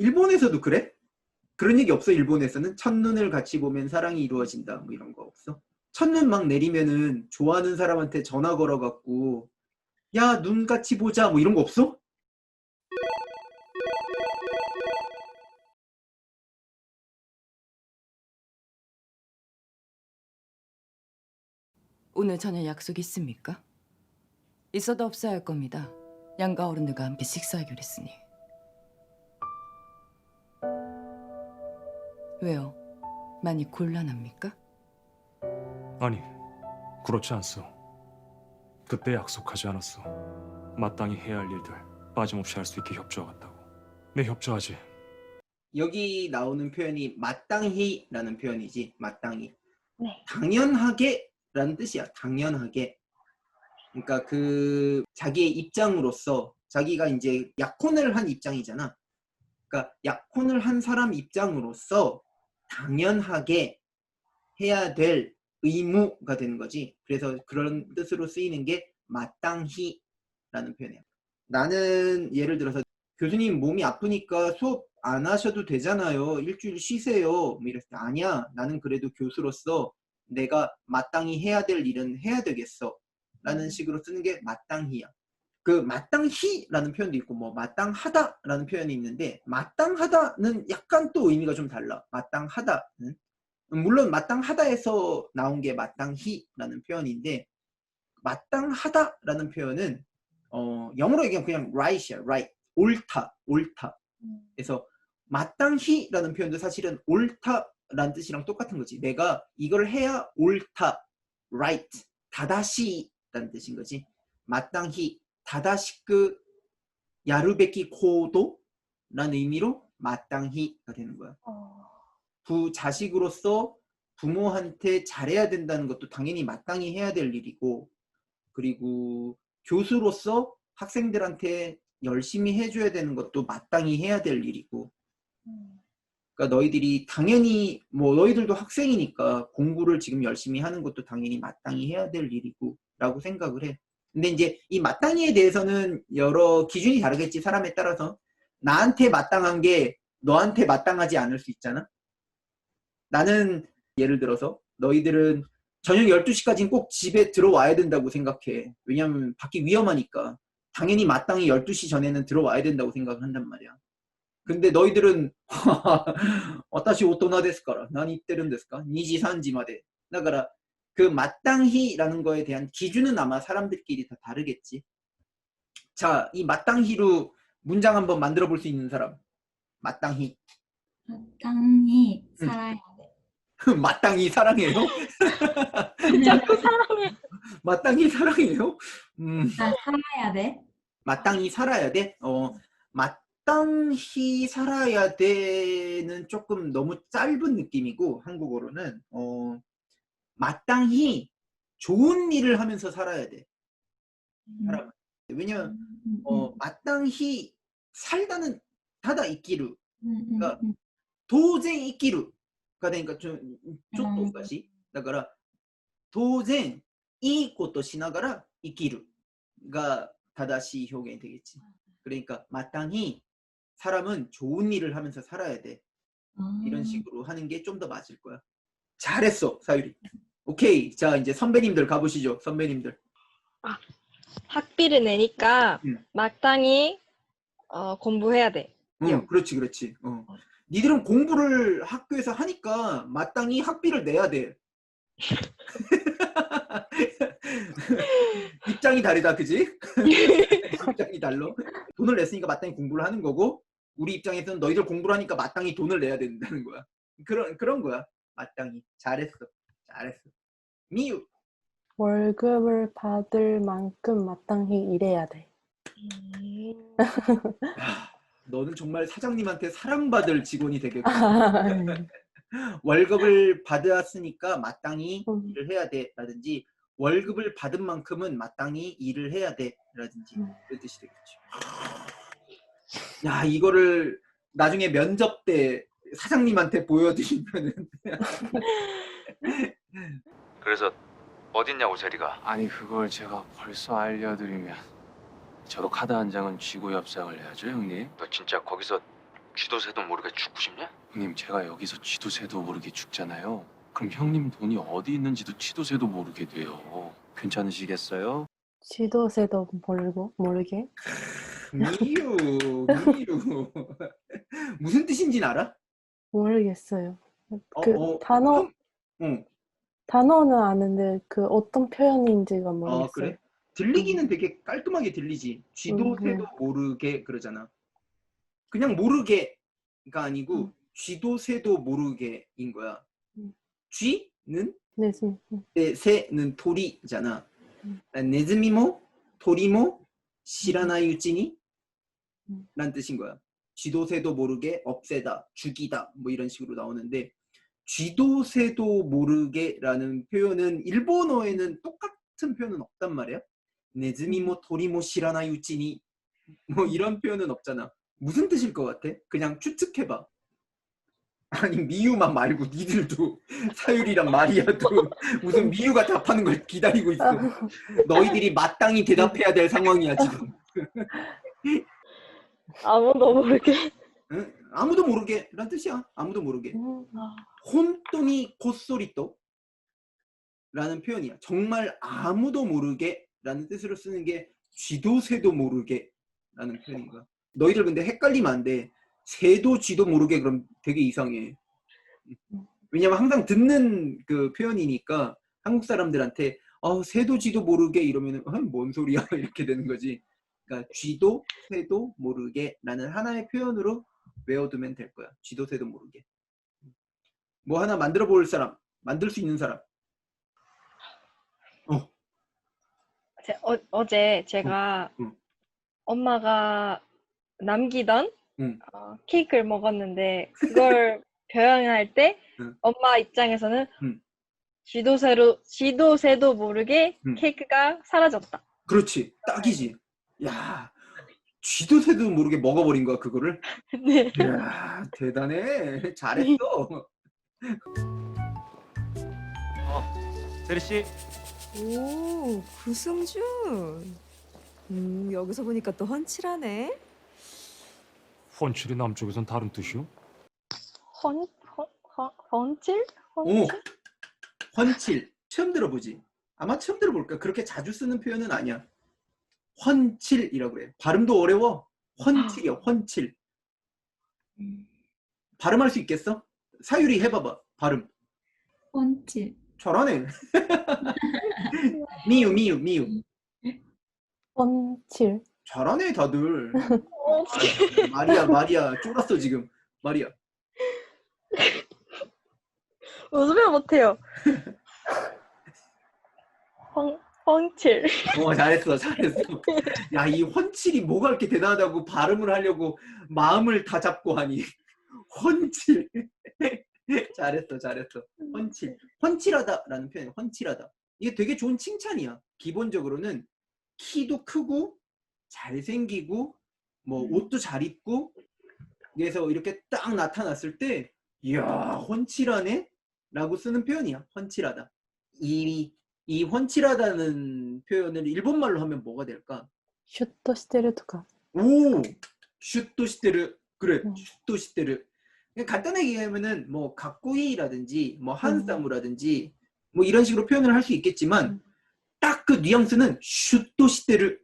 일본에서도 그래? 그런 얘기 없어 일본에서는 첫눈을 같이 보면 사랑이 이루어진다 뭐 이런 거 없어? 첫눈 막 내리면은 좋아하는 사람한테 전화 걸어갖고 야 눈 같이 보자 뭐 이런 거 없어? 오늘 저녁 약속 있습니까? 있어도 없어야 할 겁니다. 양가 어른들과 함께 식사하기로 했으니. 왜요? 많이 곤란합니까? 아니, 그렇지 않소. 그때 약속하지 않았어. 마땅히 해야 할 일들 빠짐없이 할 수 있게 협조하겠다고. 내 협조하지. 여기 나오는 표현이 마땅히라는 표현이지 마땅히 네. 당연하게라는 뜻이야 당연하게 그러니까 그 자기의 입장으로서 자기가 이제 약혼을 한 입장이잖아 그러니까 약혼을 한 사람 입장으로서 당연하게 해야 될 의무가 되는 거지 그래서 그런 뜻으로 쓰이는 게 마땅히 라는 표현이야 나는 예를 들어서 교수님 몸이 아프니까 수업 안 하셔도 되잖아요. 일주일 쉬세요. 뭐 이랬을 때 아니야. 나는 그래도 교수로서 내가 마땅히 해야 될 일은 해야 되겠어. 라는 식으로 쓰는 게 마땅히야. 그 마땅히라는 표현도 있고 뭐 마땅하다라는 표현이 있는데 마땅하다는 약간 또 의미가 좀 달라. 마땅하다는 물론 마땅하다에서 나온 게 마땅히라는 표현인데 마땅하다라는 표현은 어, 영어로 얘기하면 그냥 right이야. right. 옳다. 옳다. 그래서 마땅히라는 표현도 사실은 옳다라는 뜻이랑 똑같은 거지. 내가 이걸 해야 옳다, right, 다다시라는 뜻인 거지. 마땅히 다다시크 야르베키 코도라는 의미로 마땅히가 되는 거야. 어, 부 자식으로서 부모한테 잘해야 된다는 것도 당연히 마땅히 해야 될 일이고 그리고 교수로서 학생들한테 열심히 해줘야 되는 것도 마땅히 해야 될 일이고 음, 그러니까 너희들이 당연히 뭐 너희들도 학생이니까 공부를 지금 열심히 하는 것도 당연히 마땅히 해야 될 일이고 라고 생각을 해. 근데 이제 이 마땅히에 대해서는 여러 기준이 다르겠지 사람에 따라서 나한테 마땅한 게 너한테 마땅하지 않을 수 있잖아. 나는 예를 들어서 너희들은 저녁 12시까지는 꼭 집에 들어와야 된다고 생각해. 왜냐면 밖이 위험하니까. 당연히 마땅히 12시 전에는 들어와야 된다고 생각을 한단 말이야. 근데 너희들은 私大人ですから何言ってるんですか 2지 3지まで だから 그 마땅히라는 거에 대한 기준은 아마 사람들끼리 다 다르겠지. 자, 이 마땅히로 문장 한번 만들어 볼 수 있는 사람. 마땅히. 마땅히 살아야 돼. 마땅히 사랑해요? 자꾸 사랑해. 마땅히 사랑해요? 음, 나 살아야 돼. 마땅히 살아야 돼? 어, 마땅히 살아야 돼는 조금 너무 짧은 느낌이고, 한국어로는, 어, 마땅히 좋은 일을 하면서 살아야 돼. 사람. 왜냐면, 음, 어, 마땅히 살다는 다다 이끼루, 음, 음, 그러니까 음. 当然生きるがなんかちょちょっとおかしい。だから、当然いいことしながら生きるが正しい表現되겠지。 그러니까 마땅히 사람은 좋은 일을 하면서 살아야 돼. 아, 이런 식으로 하는 게 좀 더 맞을 거야. 잘했어, 사유리. 오케이. 자, 이제 선배님들 가보시죠. 선배님들. 학비를 내니까 음. 마땅히 어, 공부해야 돼. 응, 요. 그렇지, 그렇지. 어. 니들은 공부를 학교에서 하니까 마땅히 학비를 내야 돼. 입장이 다르다, 그지? 입장이 달라. 돈을 냈으니까 마땅히 공부를 하는 거고, 우리 입장에서는 너희들 공부를 하니까 마땅히 돈을 내야 된다는 거야. 그런 그런 거야. 마땅히 잘했어, 잘했어. 미유. 월급을 받을 만큼 마땅히 일해야 돼. 음, 아, 너는 정말 사장님한테 사랑받을 직원이 되겠고. 음. 월급을 받았으니까 마땅히 음. 일을 해야 돼라든지 월급을 받은 만큼은 마땅히 일을 해야 돼라든지 음. 그런 뜻이 되겠죠. 야 이거를 나중에 면접 때 사장님한테 보여드리면은 그래서 어딨냐고 제리가 아니 그걸 제가 벌써 알려드리면 저도 카드 한 장은 쥐고 협상을 해야죠 형님 너 진짜 거기서 쥐도새도 모르게 죽고 싶냐? 형님 제가 여기서 쥐도새도 모르게 죽잖아요. 그럼 형님 돈이 어디 있는지도 쥐도새도 모르게 돼요. 괜찮으시겠어요? 지도새도 모르고 모르게 미유, 미유. 무슨 뜻인지는 알아? 모르겠어요. 어, 그 어, 단어 형- 응. 단어는 아는데 그 어떤 표현인지가 모르겠어요. 아 그래? 들리기는 되게 깔끔하게 들리지. 쥐도 음, 새도 모르게 그러잖아. 그냥 모르게가 아니고 음. 쥐도 새도 모르게인 거야. 음. 쥐는 네, 음, 음. 네, 새는 토리잖아. 음. 네즈미모 토리모 시라나이 우찌니 음. 라는 뜻인 거야. 쥐도 새도 모르게 없애다, 죽이다 뭐 이런 식으로 나오는데 쥐도 새도 모르게라는 표현은 일본어에는 똑같은 표현은 없단 말이야. 네즈미모 토리모 시라나이 우찌니 뭐 이런 표현은 없잖아. 무슨 뜻일 것 같아? 그냥 추측해봐. 아니 미유만 말고 니들도 사유리랑 마리아도 무슨 미유가 답하는 걸 기다리고 있어. 너희들이 마땅히 대답해야 될 상황이야 지금. 아무도 모르게. 응? 아무도 모르게란 뜻이야. 아무도 모르게. 음, 혼돈이 콧소리또 라는 표현이야. 정말 아무도 모르게 라는 뜻으로 쓰는 게 쥐도 새도 모르게 라는 표현인 거야. 너희들 근데 헷갈리면 안 돼. 새도 쥐도 모르게 그럼 되게 이상해. 왜냐면 항상 듣는 그 표현이니까 한국 사람들한테 어, 새도 쥐도 모르게 이러면은 어, 뭔 소리야 이렇게 되는 거지. 그러니까 쥐도 새도 모르게 라는 하나의 표현으로 외워두면 될 거야. 쥐도 새도 모르게. 뭐 하나 만들어 볼 사람, 만들 수 있는 사람. 제, 어, 어제 제가 응. 엄마가 남기던 응. 어, 케이크를 먹었는데 그걸 표현할 때 응. 엄마 입장에서는 응. 쥐도 새로 쥐도 새도 모르게 응. 케이크가 사라졌다. 그렇지, 딱이지. 야, 쥐도 새도 모르게 먹어버린 거야 그거를. 네. 이야, 대단해. 잘했어. 세리 씨, 오, 구승준. 음, 여기서 보니까 또 훤칠하네. 훤칠이 남쪽에선 다른 뜻이요? 헌, 헌, 헌, 헌칠? 오, 헌칠? 헌칠 처음 들어보지. 아마 처음 들어볼까. 그렇게 자주 쓰는 표현은 아니야. 헌칠이라고 그래. 발음도 어려워. 헌칠이야. 헌칠. 발음할 수 있겠어? 사유리 해봐봐. 발음. 펀치. 잘하네. 미유, 미유, 미유. 펀칠. 잘하네 다들. 어, 아, 마리아, 마리아 쫄았어 지금. 마리아. 웃으면 못해요. 헌, 헌칠. 어 잘했어, 잘했어. 야 이 헌칠이 뭐가 이렇게 대단하다고 발음을 하려고 마음을 다 잡고 하니. 헌칠. 잘했어, 잘했어. 헌칠. 헌칠하다라는 표현. 헌칠하다. 이게 되게 좋은 칭찬이야. 기본적으로는 키도 크고 잘생기고 뭐 옷도 잘 입고 그래서 이렇게 딱 나타났을 때 이야 헌칠하네 라고 쓰는 표현이야 헌칠하다 이, 이 훤칠하다는 표현을 일본말로 하면 뭐가 될까? 슛도 시테르 とか. 오! 슛도 시테르. 그래. 음. 슛도 시테르. 간단하게 얘기하면은 뭐 가꾸이라든지 뭐 음. 한싸무라든지 뭐 이런 식으로 표현을 할 수 있겠지만 음. 딱그 뉘앙스는 슛도 시테르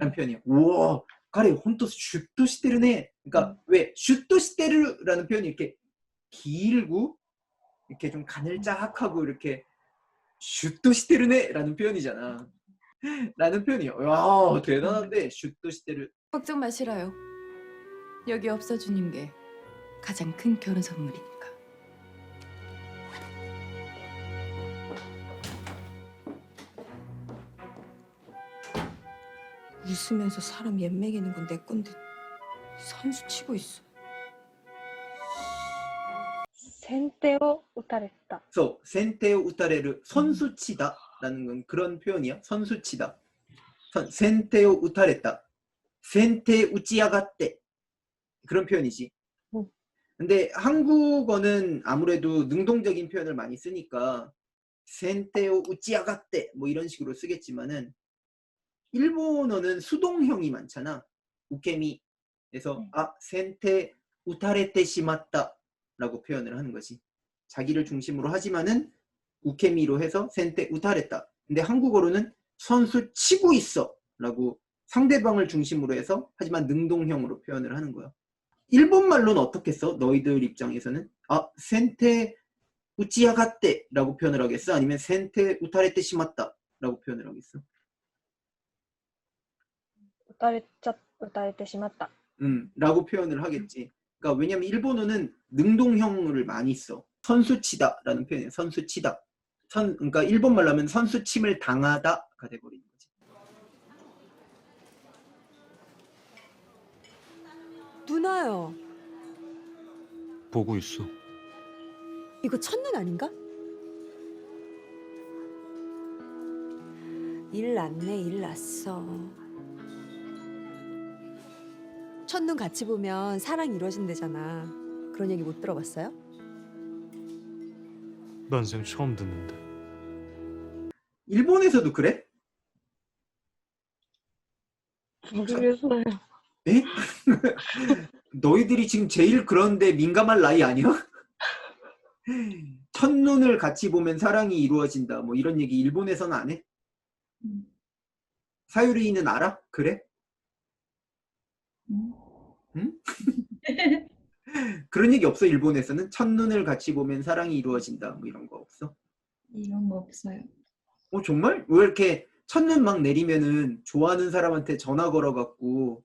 라는 표현이에요. 우와. 가래 혼토 슛도 시테르네. 그러니까 왜 슛도 시테르라는 표현이 이렇게 길고 이렇게 좀 가늘자학하고 이렇게 슛도 시테르네라는 표현이잖아. 라는 표현이에요. 야, 대단한데 슛도 시테르. 걱정 마시라요. 여기 없어주는 게 가장 큰 결혼 선물이니까. 웃으면서 사람 옛매기는 건 내 건데 선수 치고 있어. 센테오 우타레타. 그래서 센테오 우타레르 선수치다라는 건 그런 표현이야. 선수치다. 선, 센테오 우타레다. 센테 우찌야가떼 그런 표현이지. 음. 근데 한국어는 아무래도 능동적인 표현을 많이 쓰니까 센테오 우찌야가떼 뭐 이런 식으로 쓰겠지만은 일본어는 수동형이 많잖아. 우케미. 그래서 네. 아 센테 우타레테 시마다 라고 표현을 하는 거지 자기를 중심으로 하지만은 우케미로 해서 센테 우타했다 근데 한국어로는 선수 치고 있어 라고 상대방을 중심으로 해서 하지만 능동형으로 표현을 하는 거야 일본말로는 어떻게 써? 너희들 입장에서는 아 센테 우찌야가떼 라고 표현을 하겠어? 아니면 센테 우타레떼 심았다 라고 표현을 하겠어? 우타레 우타레떼 심았다 음 라고 표현을 하겠지 그러니까 왜냐면 일본어는 능동형을 많이 써. 선수치다라는 표현이에요. 선수치다. 선, 그러니까 일본 말로 하면 선수침을 당하다가 돼 버리는 거지. 누나요. 보고 있어. 이거 첫눈 아닌가? 일 났네, 일 났어. 첫눈 같이 보면 사랑 이루어진대잖아. 그런 얘기 못 들어봤어요? 난생 처음 듣는데. 일본에서도 그래? 모르겠어요. 에? 너희들이 지금 제일 그런데 민감한 나이 아니야? 첫눈을 같이 보면 사랑이 이루어진다. 뭐 이런 얘기 일본에서는 안 해? 음. 사유리는 알아? 그래? 음. 응? 그런 얘기 없어 일본에서는 첫눈을 같이 보면 사랑이 이루어진다 뭐 이런 거 없어? 이런 거 없어요. 어 정말? 왜 이렇게 첫눈 막 내리면은 좋아하는 사람한테 전화 걸어갖고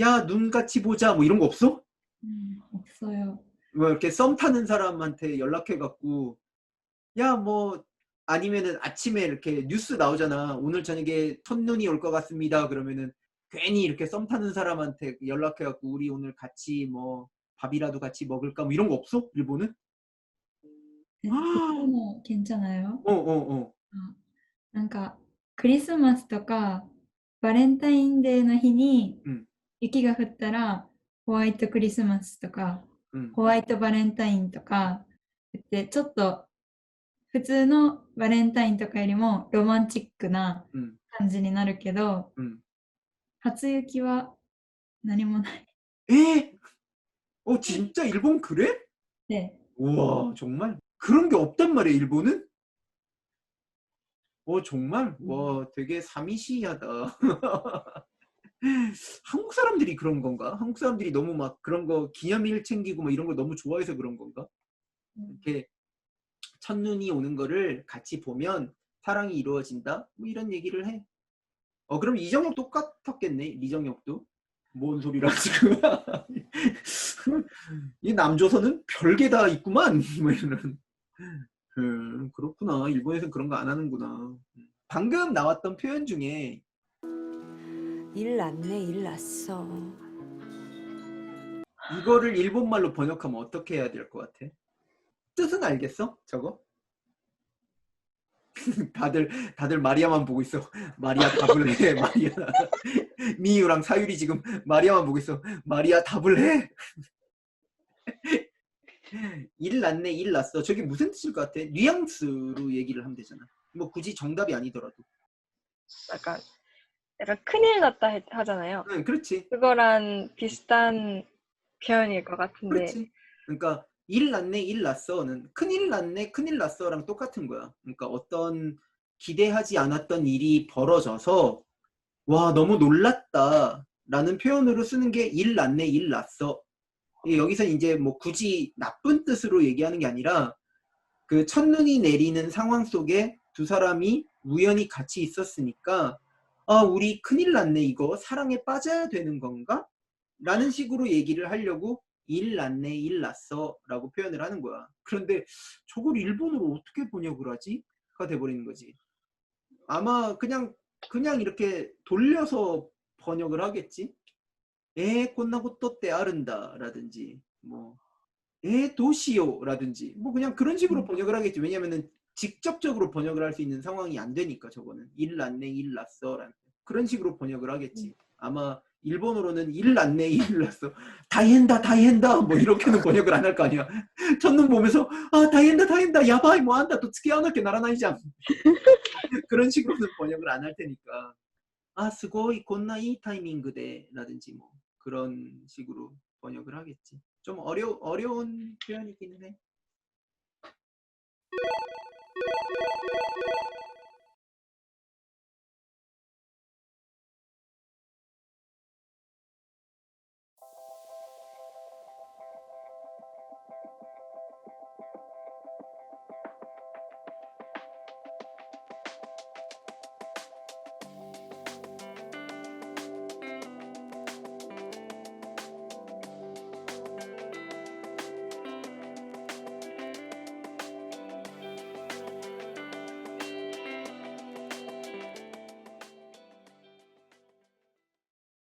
야 눈 같이 보자 뭐 이런 거 없어? 음, 없어요. 뭐 이렇게 썸 타는 사람한테 연락해갖고 야 뭐 아니면은 아침에 이렇게 뉴스 나오잖아 오늘 저녁에 첫눈이 올 것 같습니다 그러면은 괜히 이렇게 썸 타는 사람한테 연락해갖고 우리 오늘 같이 뭐 밥이라도 같이 먹을까 뭐 이런 거 없어? 일본은? 그거는 뭐 괜찮아요. 어 어, 어. なんかクリスマスとかバレンタインデーの日にうん雪が降ったらホワイトクリスマスとか 응. ホワイトバレンタインとか言ってちょっと普通のバレンタインとかよりもロマンチックな 응. 感じになるけど 응. 初雪は何もない 에? 어 진짜 일본 그래? で 우와 정말 그런 게 없단 말이야 일본은? 어 정말 와 되게 사미시하다. 한국 사람들이 그런 건가? 한국 사람들이 너무 막 그런 거 기념일 챙기고 막 이런 걸 너무 좋아해서 그런 건가? 이렇게 첫눈이 오는 거를 같이 보면 사랑이 이루어진다? 뭐 이런 얘기를 해. 어 그럼 이정혁 똑같았겠네 이정혁도 뭔 소리라 지금 이 남조선은 별게 다 있구만 뭐 이런 음, 그렇구나 일본에서는 그런 거 안 하는구나 방금 나왔던 표현 중에 일 났네, 일 났어. 이거를 일본말로 번역하면 어떻게 해야 될 것 같아? 뜻은 알겠어? 저거? 다들 다들 마리아만 보고 있어. 마리아 답을 해. 마리아. 미유랑 사유리 지금 마리아만 보고 있어. 마리아 답을 해. 일 났네, 일 났어. 저게 무슨 뜻일 것 같아? 뉘앙스로 얘기를 하면 되잖아. 뭐 굳이 정답이 아니더라도. 약간 약간 큰일 났다 해- 하잖아요. 응, 그렇지. 그거랑 비슷한 표현일 것 같은데 그렇지. 그러니까 일 났네, 일 났어는 큰일 났네, 큰일 났어랑 똑같은 거야. 그러니까 어떤 기대하지 않았던 일이 벌어져서 와 너무 놀랐다 라는 표현으로 쓰는 게 일 났네, 일 났어. 이 여기서 이제 뭐 굳이 나쁜 뜻으로 얘기하는 게 아니라 그 첫눈이 내리는 상황 속에 두 사람이 우연히 같이 있었으니까 아 우리 큰일 났네 이거 사랑에 빠져야 되는 건가? 라는 식으로 얘기를 하려고 일 났네, 일 났어 라고 표현을 하는 거야. 그런데 저걸 일본어로 어떻게 번역을 하지? 가 돼버리는 거지. 아마 그냥, 그냥 이렇게 돌려서 번역을 하겠지? 에, 꼰나고 또때 아른다 라든지, 뭐, 에, 도시요 라든지, 뭐 그냥 그런 식으로 번역을 하겠지. 왜냐면은 직접적으로 번역을 할 수 있는 상황이 안 되니까 저거는. 일 났네, 일 났어 라는. 그런 식으로 번역을 하겠지. 아마 일본어로는 일 났네, 일 났어. 다이엔다, 다이엔다. 뭐 이렇게는 번역을 안 할 거 아니야. 첫눈 보면서 아, 다이엔다, 다이엔다. 야바이 뭐 한다. 또 특히 하나게 나라나이장. 그런 식으로는 번역을 안 할 테니까. 아, 스고이 곤나 이 타이밍 그대 라든지 뭐 그런 식으로 번역을 하겠지. 좀 어려 어려운 표현이기는 해.